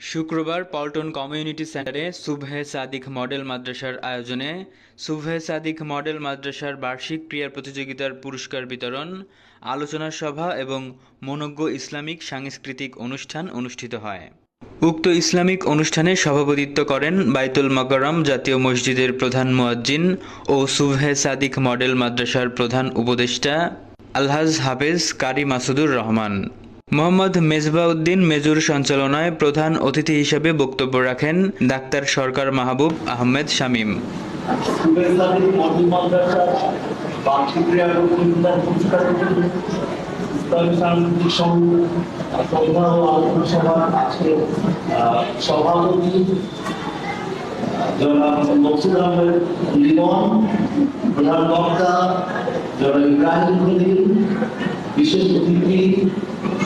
শুক্রবার পল্টন কমিউনিটি সেন্টারে সুবহে সাদিক মডেল মাদ্রাসার আয়োজনে সুবহে সাদিক মডেল মাদ্রাসার বার্ষিক ক্রীড়া প্রতিযোগিতার পুরস্কার বিতরণ, আলোচনা সভা এবং মনজ্ঞ ইসলামিক সাংস্কৃতিক অনুষ্ঠান অনুষ্ঠিত হয়। উক্ত ইসলামিক অনুষ্ঠানে সভাপতিত্ব করেন বাইতুল মকরম জাতীয় মসজিদের প্রধান মুয়াজ্জিন ও সুবহে সাদিক মডেল মাদ্রাসার প্রধান উপদেষ্টা আলহাজ হাফেজ কারি মাসুদুর রহমান। মোহাম্মদ মেজবাউদ্দিন মেজুর সঞ্চালনায় প্রধান অতিথি হিসেবে বক্তব্য রাখেন ডাক্তার সরকার মাহবুব আহমেদ শামীম। বিশেষ অতিথি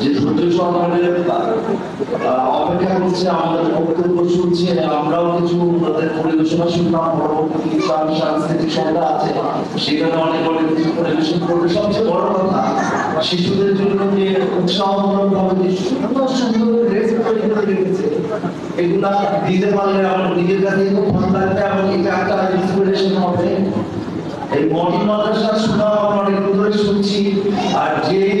যে ধৈর্য সহকারে অপেক্ষা করছে, আমাদের বক্তব্য শুনছে আমরাও কিছু তাদের পরিবেশনা শুনলাম পরবর্তী সাংস্কৃতিক সন্ধ্যা আছে, সেখানে অনেক অনেক কিছু পরিবেশন করবে। সবচেয়ে বড় কথা, শিশুদের জন্য যে উৎসাহমূলক ভাবে সুন্দর এগুলা দিতে পারলে আমার নিজের কাছে খুব ভালো লাগবে, এবং এটা একটা ইন্সপিরেশন হবে। এই মাদ্রাসা শোনা আমরা অনেক ধরে শুনছি, আর যেই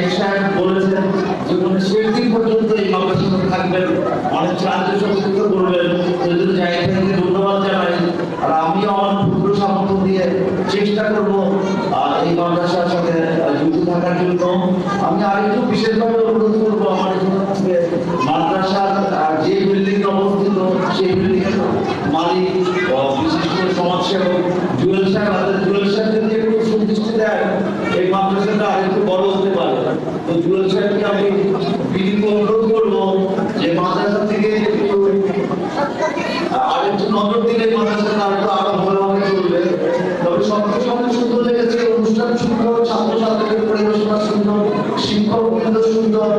সাহেব আর আমি বিশেষভাবে অনুরোধ করব যে বিল্ডিং অবস্থিত, সেই বিল্ডিং এর মালিক বিশেষ করে সমাজসেবক জুয়েল সাহেব জুয়েল সাহেব যদি একটু সুদৃষ্টি দেয় এই মাদ্রাসাটা আরেকটু বড় হতে পারে তো জুয়েল সাহেবকে আমি বিনীত অনুরোধ করব যে মাদ্রাসা থেকে আর একটু নজর দিলে মাদ্রাসাটা আরেকটু আরও ভালোভাবে চলবে। তবে সবচেয়ে সঙ্গে সুন্দর লেগেছে অনুষ্ঠান সুন্দর, ছাত্রছাত্রীদের পরিবেশনা সুন্দর, শিক্ষক বৃন্দ সুন্দর।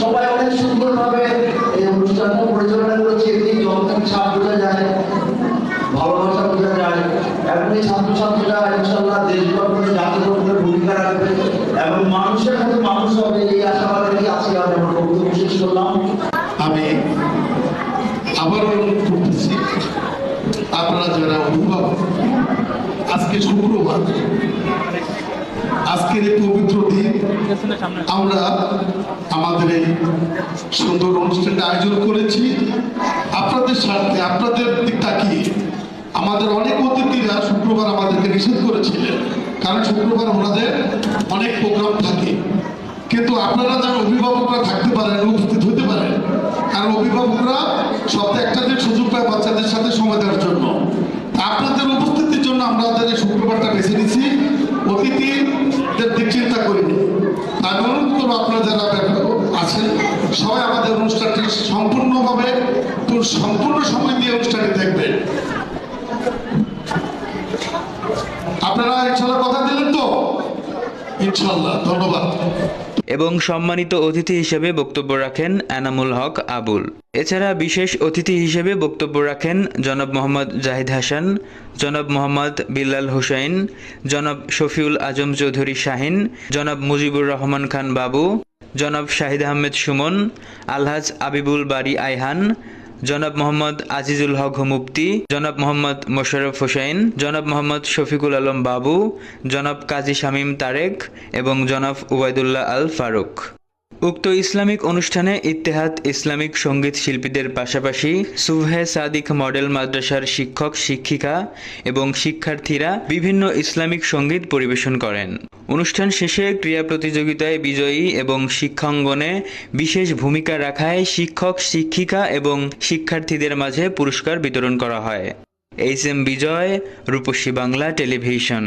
সবাই অনেক সুন্দরভাবে এই অনুষ্ঠানটা পরিচালনা করেছে। এটি যখন ছাপ বোঝা যায়, ভালোবাসা বোঝা যায় এবং এই ছাত্রছাত্রীরা ইনশাল্লাহ দেশ গঠনে ভূমিকা রাখবে এবং মানুষের মধ্যে মানুষ হবে এই আশাবাদ রেখে আজকে আমি আমার বক্তব্য শেষ করলাম আমি আবার অনুরোধ করতেছি আপনারা যারা অভিভাবক আজকে শুক্রবার আজকের এই পবিত্র দিন আমরা আমাদের এই সুন্দর অনুষ্ঠানটা আয়োজন করেছি। আপনাদের স্বার্থে, আপনাদের দিক তাকিয়ে আমাদের অনেক অতিথিরা শুক্রবার আমাদেরকে নিষেধ করেছিলেন, কারণ শুক্রবার ওনাদের অনেক প্রোগ্রাম থাকে। কিন্তু আপনারা যারা অভিভাবকরা থাকতে পারেন, উপস্থিত হতে পারেন কারণ অভিভাবকরা সপ্তাহে একটা দিন সুযোগ পায় বাচ্চাদের সাথে সময় দেওয়ার জন্য তা আপনাদের উপস্থিতির জন্য আমরা আমাদের এই শুক্রবারটা বেছে নিচ্ছি অতিথিদের দিক চিন্তা করিনি আমি অনুরোধ করব আপনারা যারা আছেন, সবাই আমাদের অনুষ্ঠানটি সম্পূর্ণভাবে পুরো সম্পূর্ণ সময় দিয়ে অনুষ্ঠানটি দেখবেন। আপনারা ইনশাল্লাহ কথা দিলেন তো? ইনশাল্লাহ, ধন্যবাদ। এবং সম্মানিত অতিথি হিসেবে বক্তব্য রাখেন এনামুল হক আবুল। এছাড়া বিশেষ অতিথি হিসেবে বক্তব্য রাখেন জনাব মোহাম্মদ জাহিদ হাসান, জনাব মোহাম্মদ বিল্লাল হুসাইন, জনাব শফিউল আজম চৌধুরী শাহিন, জনাব মুজিবুর রহমান খান বাবু, জনাব শাহিদ আহমেদ সুমন, আলহাজ আবিবুল বাড়ি আইহান জনাব মোহাম্মদ আজিজুল হক মুফতি, জনাব মোহাম্মদ মোশাররফ হোসেন জনাব মোহাম্মদ শফিকুল আলম বাবু, জনাব কাজী শামীম তারেক এবং জনাব উবায়দুল্লাহ আল ফারুক। উক্ত ইসলামিক অনুষ্ঠানে ইত্তেহাদ ইসলামিক সংগীত শিল্পীদের পাশাপাশি সুবহে সাদিক মডেল মাদ্রাসার শিক্ষক, শিক্ষিকা এবং শিক্ষার্থীরা বিভিন্ন ইসলামিক সংগীত পরিবেশন করেন। অনুষ্ঠান শেষে ক্রীড়া প্রতিযোগিতায় বিজয়ী এবং শিক্ষাঙ্গনে বিশেষ ভূমিকা রাখায় শিক্ষক, শিক্ষিকা এবং শিক্ষার্থীদের মাঝে পুরস্কার বিতরণ করা হয়। H M Bijoy, Rupashi Bangla television.